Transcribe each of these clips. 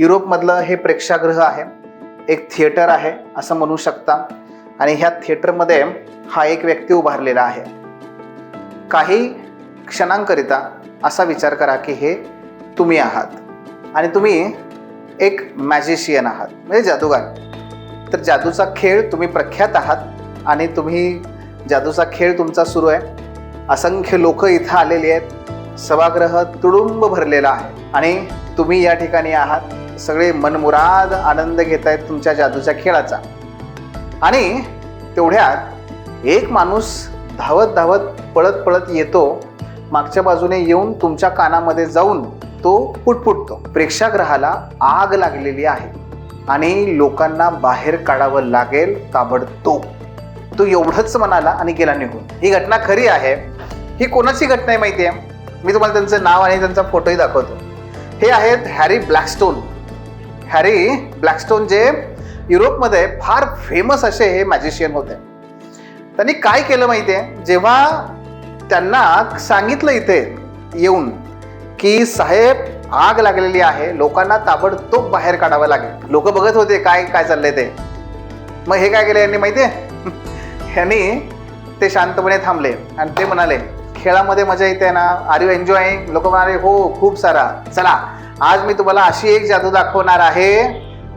युरोपमधलं हे प्रेक्षागृह आहे. एक थिएटर आहे असं म्हणू शकता. आणि ह्या थिएटरमध्ये हा एक व्यक्ती उभारलेला आहे. काही क्षणांकरिता असा विचार करा की हे तुम्ही आहात. आणि तुम्ही एक मॅजिशियन आहात. म्हणजे जादूगार. तर जादूचा खेळ तुम्ही प्रख्यात आहात आणि तुम्ही जादूचा खेळ तुमचा सुरू आहे. असंख्य लोक इथं आलेली आहेत. सभागृह तुडुंब भरलेला आहे. आणि तुम्ही या ठिकाणी आहात. सगळे मनमुराद आनंद घेत आहेत तुमच्या जादूच्या खेळाचा. आणि तेवढ्यात एक माणूस धावत धावत पळत पळत येतो. मागच्या बाजूने येऊन तुमच्या कानामध्ये जाऊन तो पुटपुटतो. प्रेक्षागृहाला आग लागलेली आहे. आणि लोकांना बाहेर काढावं लागेल ताबडतोब. तो एवढंच म्हणाला आणि गेला निघून. ही घटना खरी आहे. ही कोणाची घटना आहे माहिती आहे मी तुम्हाला त्यांचं नाव आणि त्यांचा फोटोही दाखवतो. हे आहेत हॅरी ब्लॅकस्टोन. हॅरी ब्लॅकस्टोन जे युरोपमध्ये फार फेमस असे हे मॅजिशियन होते. त्यांनी काय केलं माहिती आहे जेव्हा त्यांना सांगितलं इथे येऊन की साहेब आग लागलेली आहे लोकांना ताबडतोब बाहेर काढावं लागेल. लोक बघत होते काय काय चाललंय ते. मग हे काय केलं यांनी माहिती आहे ह्यांनी ते शांतपणे थांबले आणि ते म्हणाले खेळामध्ये मजा येते ना. आर यू एन्जॉय लोक म्हणाले हो खूप सारा. चला आज मी तुम्हाला अशी एक जादू दाखवणार आहे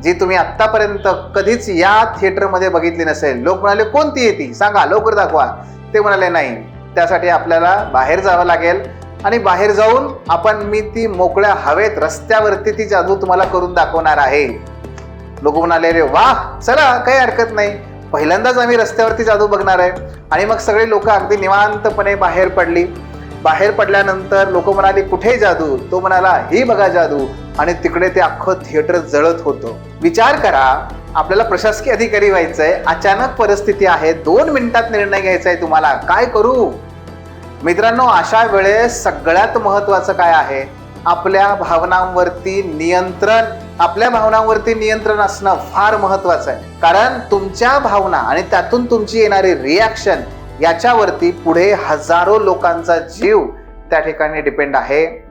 जी तुम्ही आत्तापर्यंत कधीच या थिएटरमध्ये बघितली नसेल. लोक म्हणाले कोणती आहे ती? सांगा लवकर दाखवा. ते म्हणाले नाही. त्यासाठी आपल्याला बाहेर जावं लागेल आणि बाहेर जाऊन आपण मी ती मोकळ्या हवेत रस्त्यावरती ती जादू तुम्हाला करून दाखवणार आहे. लोक म्हणाले रे वा चला काही हरकत नाही. पहिल्यांदाच आम्ही रस्त्यावरती जादू बघणार आहे. आणि मग सगळे लोक अगदी निवांतपणे बाहेर पडली. बाहेर पडल्यानंतर लोक म्हणाले कुठे जादू? तो म्हणाला ही बघा जादू. आणि तिकडे ते अख्खं थिएटर जळत होतं. विचार करा आपल्याला प्रशासकीय अधिकारी व्हायचंय अचानक परिस्थिती आहे दोन मिनिटात निर्णय घ्यायचा आहे तुम्हाला काय करू? मित्रांनो अशा वेळेस सगळ्यात महत्वाचं काय आहे? आपल्या भावनांवरती नियंत्रण आपल्या भावनांवरती नियंत्रण असणं फार महत्वाचं आहे. कारण तुमच्या भावना आणि त्यातून तुमची येणारी रिॲक्शन याच्यावरती पुढे हजारो लोकांचा जीव त्या ठिकाणी डिपेंड आहे.